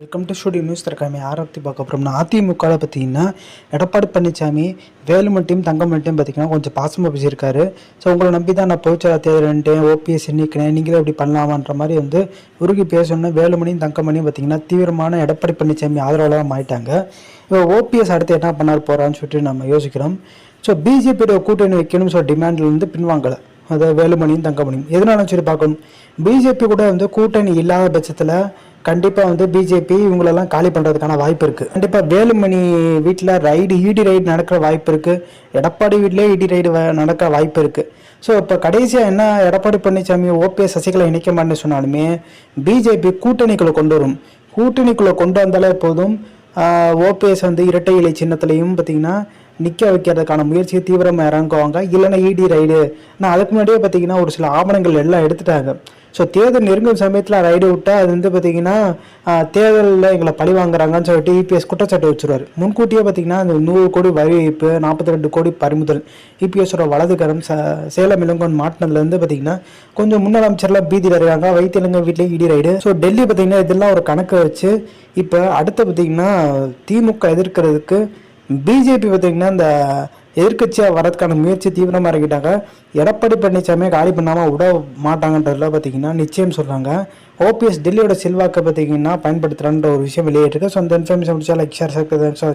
Welcome to studio news தரக்காமி ஆரத்தி பார்க்க போகிறோம்னா அதிமுகவில் பார்த்தீங்கன்னா எடப்பாடி பழனிசாமி வேலுமட்டியும் தங்கமட்டியும் பார்த்தீங்கன்னா கொஞ்சம் பாசமாக பேசியிருக்காரு. ஸோ உங்களை நம்பி தான் நான் பொதுச்செயலாளர் தேர்தல்ன்ட்டேன் ஓபிஎஸ் எண்ணிக்கிறேன் நீங்களே இப்படி பண்ணலாமான்ற மாதிரி வந்து உருகி பேசணும்னா வேலுமணியும் தங்கமணியும் பார்த்தீங்கன்னா தீவிரமான எடப்பாடி பழனிசாமி ஆதரவாளராக மாறிட்டாங்க இப்போ ஓபிஎஸ் அடுத்து என்ன பண்ணார் போகிறான்னு சொல்லிட்டு நம்ம யோசிக்கிறோம். ஸோ பிஜேபியோட கூட்டணி வைக்கணும் ஸோ டிமாண்டில் வந்து பின்வாங்கலை. அதாவது வேலுமணியும் தங்கமணியும். எதனாலும் சொல்லி பார்க்கணும். பிஜேபி கூட வந்து கூட்டணி இல்லாத பட்சத்தில் கண்டிப்பாக வந்து பிஜேபி இவங்களெல்லாம் காலி பண்ணுறதுக்கான வாய்ப்பு இருக்குது கண்டிப்பாக வேலுமணி வீட்டில் ரைடு இடி ரைடு நடக்கிற வாய்ப்பு இருக்குது எடப்பாடி வீட்டிலே இடி ரைடு நடக்க வாய்ப்பு இருக்குது ஸோ இப்போ கடைசியாக என்ன எடப்பாடி பழனிசாமி ஓபிஎஸ் சசிகலா இணைக்க மாட்டேன்னு சொன்னாலுமே பிஜேபி கூட்டணிக்குள்ளே கொண்டு வரும். கூட்டணிக்குள்ளே கொண்டு வந்தாலே போதும் ஓபிஎஸ் வந்து இரட்டை இலை சின்னத்துலையும் பார்த்தீங்கன்னா நிற்க வைக்கிறதுக்கான முயற்சியை தீவிரமாக இறங்குவாங்க. இல்லைன்னா இடி ரைடு நான் அதுக்கு முன்னாடியே பார்த்தீங்கன்னா ஒரு சில ஆவணங்கள் எல்லாம் எடுத்துட்டாங்க. ஸோ தேர்தல் நெருங்கும் சமயத்தில் ரைடு விட்டால் அது வந்து பார்த்தீங்கன்னா தேர்தலில் எங்களை பழி வாங்குறாங்கன்னு சொல்லிட்டு இபிஎஸ் குற்றச்சாட்டு வச்சுருவார். முன்கூட்டியே பார்த்திங்கன்னா அந்த நூறு கோடி வரி வைப்பு நாற்பத்தி ரெண்டு கோடி பறிமுதல் இபிஎஸோட வலதுகரம் ச சேலம் இளங்கோன் மாட்டினதுலேருந்து பார்த்திங்கன்னா கொஞ்சம் முன்னாள் அமைச்சர்லாம் பீதியில் இருக்காங்க வைத்தியலங்க வீட்லேயே இடி ரைடு. ஸோ டெல்லி பார்த்தீங்கன்னா இதெல்லாம் ஒரு கணக்கு வச்சு இப்போ அடுத்து பார்த்தீங்கன்னா திமுக எதிர்க்கிறதுக்கு பிஜேபி பார்த்தீங்கன்னா இந்த எதிர்க்கட்சியாக வரதுக்கான முயற்சி தீவிரமாக இறங்கிட்டாங்க எடப்பாடி பழனிசாமியை காலி பண்ணாமல் விட மாட்டாங்கன்றதுல பார்த்தீங்கன்னா நிச்சயம் சொல்கிறாங்க ஓபிஎஸ் டெல்லியோட செல்வாக்கை பார்த்தீங்கன்னா பயன்படுத்துகிறான்ற ஒரு விஷயம் வெளியேற்றிருக்கு ஸோ அந்த இன்ஃபர்மேஷன் முடிச்சா லைக் ஷேர் சர்க்கு வச்சு